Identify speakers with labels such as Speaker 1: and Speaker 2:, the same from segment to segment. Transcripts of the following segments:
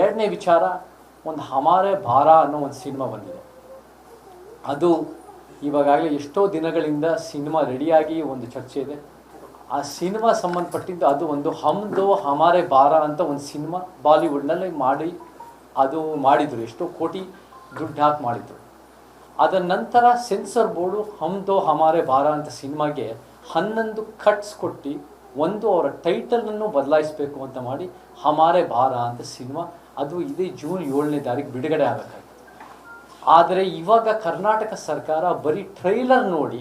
Speaker 1: ಎರಡನೇ ವಿಚಾರ, ಒಂದು ಹಮಾರೆ ಭಾರ ಅನ್ನೋ ಒಂದು ಸಿನಿಮಾ ಬಂದಿದೆ. ಅದು ಇವಾಗಲೇ ಎಷ್ಟೋ ದಿನಗಳಿಂದ ಸಿನಿಮಾ ರೆಡಿಯಾಗಿ ಒಂದು ಚರ್ಚೆ ಇದೆ. ಆ ಸಿನಿಮಾ ಸಂಬಂಧಪಟ್ಟಿದ್ದು ಅದು ಒಂದು ಹಮ್ದೋ ಹಮಾರೆ ಬಾರ ಅಂತ ಒಂದು ಸಿನಿಮಾ ಬಾಲಿವುಡ್ನಲ್ಲಿ ಮಾಡಿ, ಅದು ಮಾಡಿದರು, ಎಷ್ಟೋ ಕೋಟಿ ದುಡ್ಡು ಹಾಕಿ ಮಾಡಿದರು. ಅದರ ನಂತರ ಸೆನ್ಸರ್ ಬೋರ್ಡು ಹಮ್ದೋ ಹಮಾರೆ ಬಾರ ಅಂತ ಸಿನಿಮಾಗೆ ಹನ್ನೊಂದು ಕಟ್ಸ್ ಕೊಟ್ಟು ಒಂದು ಅವರ ಟೈಟಲನ್ನು ಬದಲಾಯಿಸಬೇಕು ಅಂತ ಮಾಡಿ ಹಮಾರೆ ಬಾರ ಅಂತ ಸಿನಿಮಾ ಅದು ಇದೇ ಜೂನ್ ಏಳನೇ ತಾರೀಕು ಬಿಡುಗಡೆ ಆಗಬೇಕಾಗಿತ್ತು ಆದರೆ ಇವಾಗ ಕರ್ನಾಟಕ ಸರ್ಕಾರ ಬರೀ ಟ್ರೈಲರ್ ನೋಡಿ,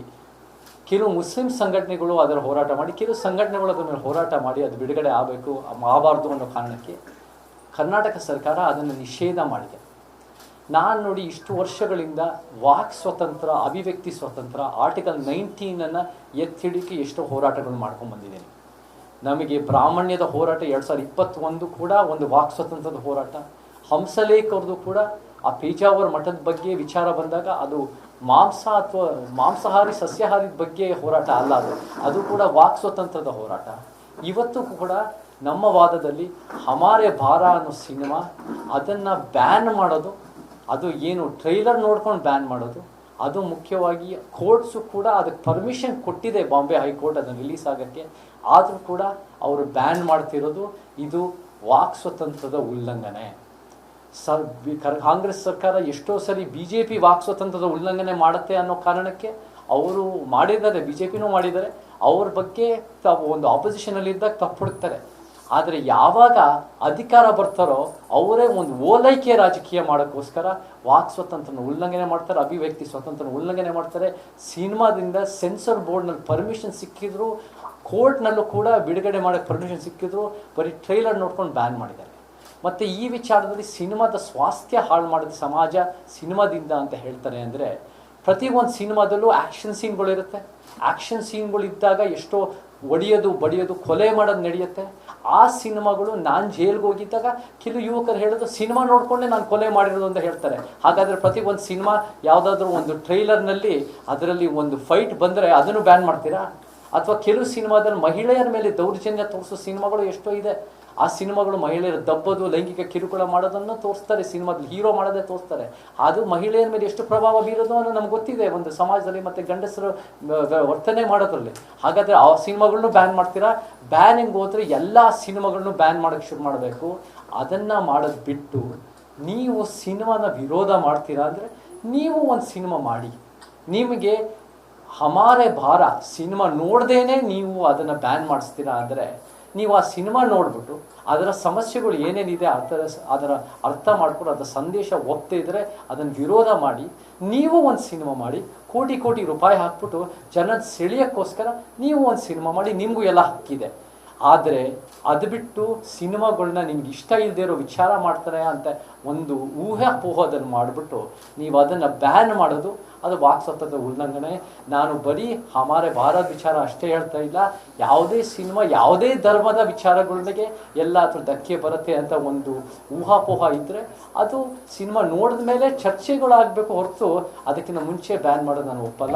Speaker 1: ಕೆಲವು ಮುಸ್ಲಿಂ ಸಂಘಟನೆಗಳು ಅದರ ಹೋರಾಟ ಮಾಡಿ, ಕೆಲವು ಸಂಘಟನೆಗಳು ಅದರ ಮೇಲೆ ಹೋರಾಟ ಮಾಡಿ ಅದು ಬಿಡುಗಡೆ ಆಗಬೇಕು ಆಗಬಾರ್ದು ಅನ್ನೋ ಕಾರಣಕ್ಕೆ ಕರ್ನಾಟಕ ಸರ್ಕಾರ ಅದನ್ನು ನಿಷೇಧ ಮಾಡಿದೆ. ನಾನು ನೋಡಿ ಇಷ್ಟು ವರ್ಷಗಳಿಂದ ವಾಕ್ ಸ್ವತಂತ್ರ, ಅಭಿವ್ಯಕ್ತಿ ಸ್ವತಂತ್ರ ಆರ್ಟಿಕಲ್ ನೈನ್ಟೀನನ್ನು ಎತ್ತಿಡಿಕೆ ಎಷ್ಟೋ ಹೋರಾಟಗಳು ಮಾಡ್ಕೊಂಡು ಬಂದಿದ್ದೀನಿ. ನಮಗೆ ಬ್ರಾಹ್ಮಣ್ಯದ ಹೋರಾಟ ಎರಡು ಸಾವಿರದ ಇಪ್ಪತ್ತೊಂದು ಕೂಡ ಒಂದು ವಾಕ್ ಸ್ವತಂತ್ರದ ಹೋರಾಟ. ಹಂಸಲೇಖ್ ಕೂಡ ಆ ಪೇಜಾವರ ಮಠದ ಬಗ್ಗೆ ವಿಚಾರ ಬಂದಾಗ ಅದು ಮಾಂಸ ಅಥವಾ ಮಾಂಸಾಹಾರಿ ಸಸ್ಯಾಹಾರಿದ ಬಗ್ಗೆ ಹೋರಾಟ ಅಲ್ಲ ಅದು. ಅದು ಕೂಡ ವಾಕ್ ಸ್ವತಂತ್ರದ ಹೋರಾಟ. ಇವತ್ತು ಕೂಡ ನಮ್ಮ ವಾದದಲ್ಲಿ ಹಮಾರೆ ಭಾರ ಅನ್ನೋ ಸಿನಿಮಾ ಅದನ್ನು ಬ್ಯಾನ್ ಮಾಡೋದು, ಅದು ಏನು ಟ್ರೈಲರ್ ನೋಡ್ಕೊಂಡು ಬ್ಯಾನ್ ಮಾಡೋದು ಅದು ಮುಖ್ಯವಾಗಿ ಕೋರ್ಟ್ಸು ಕೂಡ ಅದಕ್ಕೆ ಪರ್ಮಿಷನ್ ಕೊಟ್ಟಿದೆ ಬಾಂಬೆ ಹೈಕೋರ್ಟ್ ಅದನ್ನು ರಿಲೀಸ್ ಆಗೋಕ್ಕೆ. ಆದರೂ ಕೂಡ ಅವರು ಬ್ಯಾನ್ ಮಾಡ್ತಿರೋದು ಇದು ವಾಕ್ ಸ್ವತಂತ್ರದ ಉಲ್ಲಂಘನೆ. ಸರ್, ಬಿ- ಕರ್- ಕಾಂಗ್ರೆಸ್ ಸರ್ಕಾರ ಎಷ್ಟೋ ಸರಿ ಬಿ ಜೆ ಪಿ ವಾಕ್ ಸ್ವತಂತ್ರದ ಉಲ್ಲಂಘನೆ ಮಾಡುತ್ತೆ ಅನ್ನೋ ಕಾರಣಕ್ಕೆ ಅವರು ಮಾಡಿದ್ದಾರೆ ಬಿ ಜೆ ಪಿನೂ ಮಾಡಿದ್ದಾರೆ. ಅವ್ರ ಬಗ್ಗೆ ತಾವು ಒಂದು ಆಪೊಸಿಷನಲ್ಲಿದ್ದಾಗ ತಪ್ಪು ಹುಡುಕ್ತಾರೆ. ಆದರೆ ಯಾವಾಗ ಅಧಿಕಾರ ಬರ್ತಾರೋ ಅವರೇ ಒಂದು ಓಲೈಕೆ ರಾಜಕೀಯ ಮಾಡೋಕ್ಕೋಸ್ಕರ ವಾಕ್ ಸ್ವತಂತ್ರನ ಉಲ್ಲಂಘನೆ ಮಾಡ್ತಾರೆ, ಅಭಿವ್ಯಕ್ತಿ ಸ್ವಾತಂತ್ರ್ಯನ ಉಲ್ಲಂಘನೆ ಮಾಡ್ತಾರೆ. ಸಿನಿಮಾದಿಂದ ಸೆನ್ಸರ್ ಬೋರ್ಡ್ನಲ್ಲಿ ಪರ್ಮಿಷನ್ ಸಿಕ್ಕಿದ್ರು, ಕೋರ್ಟ್ನಲ್ಲೂ ಕೂಡ ಬಿಡುಗಡೆ ಮಾಡೋಕ್ಕೆ ಪರ್ಮಿಷನ್ ಸಿಕ್ಕಿದ್ರು, ಬರೀ ಟ್ರೈಲರ್ ನೋಡ್ಕೊಂಡು ಬ್ಯಾನ್ ಮಾಡಿದ್ದಾರೆ. ಮತ್ತು ಈ ವಿಚಾರದಲ್ಲಿ ಸಿನಿಮಾದ ಸ್ವಾಸ್ಥ್ಯ ಹಾಳು ಮಾಡಿದ ಸಮಾಜ ಸಿನಿಮಾದಿಂದ ಅಂತ ಹೇಳ್ತಾರೆ ಅಂದರೆ ಒಂದು ಸಿನಿಮಾದಲ್ಲೂ ಆ್ಯಕ್ಷನ್ ಸೀನ್ಗಳಿರುತ್ತೆ ಆ್ಯಕ್ಷನ್ ಸೀನ್ಗಳಿದ್ದಾಗ ಎಷ್ಟೋ ಒಡೆಯೋದು, ಬಡಿಯೋದು, ಕೊಲೆ ಮಾಡೋದು ನಡೆಯುತ್ತೆ. ಆ ಸಿನಿಮಾಗಳು ನಾನು ಜೈಲ್ಗೆ ಹೋಗಿದ್ದಾಗ ಕೆಲವು ಯುವಕರು ಹೇಳೋದು, ಸಿನಿಮಾ ನೋಡಿಕೊಂಡೆ ನಾನು ಕೊಲೆ ಮಾಡಿರೋದು ಅಂತ ಹೇಳ್ತಾರೆ. ಹಾಗಾದರೆ ಪ್ರತಿ ಒಂದು ಸಿನಿಮಾ ಯಾವುದಾದ್ರೂ ಒಂದು ಟ್ರೈಲರ್ನಲ್ಲಿ ಅದರಲ್ಲಿ ಒಂದು ಫೈಟ್ ಬಂದರೆ ಅದನ್ನು ಬ್ಯಾನ್ ಮಾಡ್ತೀರಾ? ಅಥವಾ ಕೆಲವು ಸಿನಿಮಾದಲ್ಲಿ ಮಹಿಳೆಯರ ಮೇಲೆ ದೌರ್ಜನ್ಯ ತೋರಿಸೋ ಸಿನಿಮಾಗಳು ಎಷ್ಟೋ ಇದೆ, ಆ ಸಿನಿಮಾಗಳು ಮಹಿಳೆಯರು ದಬ್ಬದು, ಲೈಂಗಿಕ ಕಿರುಕುಳ ಮಾಡೋದನ್ನು ತೋರಿಸ್ತಾರೆ, ಸಿನಿಮಾದಲ್ಲಿ ಹೀರೋ ಮಾಡೋದೇ ತೋರಿಸ್ತಾರೆ. ಅದು ಮಹಿಳೆಯರ ಮೇಲೆ ಎಷ್ಟು ಪ್ರಭಾವ ಬೀರೋದು ಅನ್ನೋ ನಮ್ಗೆ ಗೊತ್ತಿದೆ, ಒಂದು ಸಮಾಜದಲ್ಲಿ ಮತ್ತು ಗಂಡಸರು ವರ್ತನೆ ಮಾಡೋದ್ರಲ್ಲಿ. ಹಾಗಾದರೆ ಆ ಸಿನಿಮಾಗಳನ್ನು ಬ್ಯಾನ್ ಮಾಡ್ತೀರಾ? ಬ್ಯಾನಿಂಗ್ ಹೋದರೆ ಎಲ್ಲ ಸಿನಿಮಾಗಳನ್ನು ಬ್ಯಾನ್ ಮಾಡೋಕ್ಕೆ ಶುರು ಮಾಡಬೇಕು. ಅದನ್ನು ಮಾಡೋದು ಬಿಟ್ಟು ನೀವು ಸಿನಿಮಾನ ವಿರೋಧ ಮಾಡ್ತೀರಾ ಅಂದರೆ ನೀವು ಒಂದು ಸಿನಿಮಾ ಮಾಡಿ. ನಿಮಗೆ ಹಮಾರೆ ಭಾರ ಸಿನಿಮಾ ನೋಡ್ದೇನೆ ನೀವು ಅದನ್ನು ಬ್ಯಾನ್ ಮಾಡಿಸ್ತೀರಾ ಅಂದರೆ ನೀವು ಆ ಸಿನಿಮಾ ನೋಡಿಬಿಟ್ಟು ಅದರ ಸಮಸ್ಯೆಗಳು ಏನೇನಿದೆ ಅರ್ಥ ಅದರ ಅರ್ಥ ಮಾಡಿಕೊಂಡು ಅದರ ಸಂದೇಶ ಒಪ್ತಾ ಇದ್ದರೆ ಅದನ್ನು ವಿರೋಧ ಮಾಡಿ, ನೀವು ಒಂದು ಸಿನಿಮಾ ಮಾಡಿ, ಕೋಟಿ ಕೋಟಿ ರೂಪಾಯಿ ಹಾಕ್ಬಿಟ್ಟು ಜನ ಸೆಳೆಯೋಕ್ಕೋಸ್ಕರ ನೀವು ಒಂದು ಸಿನಿಮಾ ಮಾಡಿ, ನಿಮಗೂ ಎಲ್ಲ ಹಕ್ಕಿದೆ. ಆದರೆ ಅದು ಬಿಟ್ಟು ಸಿನಿಮಾಗಳನ್ನ ನಿಮ್ಗೆ ಇಷ್ಟ ಇಲ್ಲದೆ ಇರೋ ವಿಚಾರ ಮಾಡ್ತಾರೆ ಅಂತ ಒಂದು ಊಹಾಪೋಹದಲ್ಲಿ ಮಾಡಿಬಿಟ್ಟು ನೀವು ಅದನ್ನು ಬ್ಯಾನ್ ಮಾಡೋದು, ಅದು ವಾಕ್ಸತ್ವದ ಉಲ್ಲಂಘನೆ. ನಾನು ಬರೀ ಹಮಾರೆ ಭಾರತ ವಿಚಾರ ಅಷ್ಟೇ ಹೇಳ್ತಾ ಇಲ್ಲ. ಯಾವುದೇ ಸಿನಿಮಾ, ಯಾವುದೇ ಧರ್ಮದ ವಿಚಾರಗಳಿಗೆ ಎಲ್ಲ ಅದ್ರ ಧಕ್ಕೆ ಬರುತ್ತೆ ಅಂತ ಒಂದು ಊಹಾಪೋಹ ಇದ್ದರೆ ಅದು ಸಿನಿಮಾ ನೋಡಿದ ಮೇಲೆ ಚರ್ಚೆಗಳಾಗಬೇಕು ಹೊರತು ಅದಕ್ಕಿಂತ ಮುಂಚೆ ಬ್ಯಾನ್ ಮಾಡೋದು ನಾನು ಒಪ್ಪಲ್ಲ.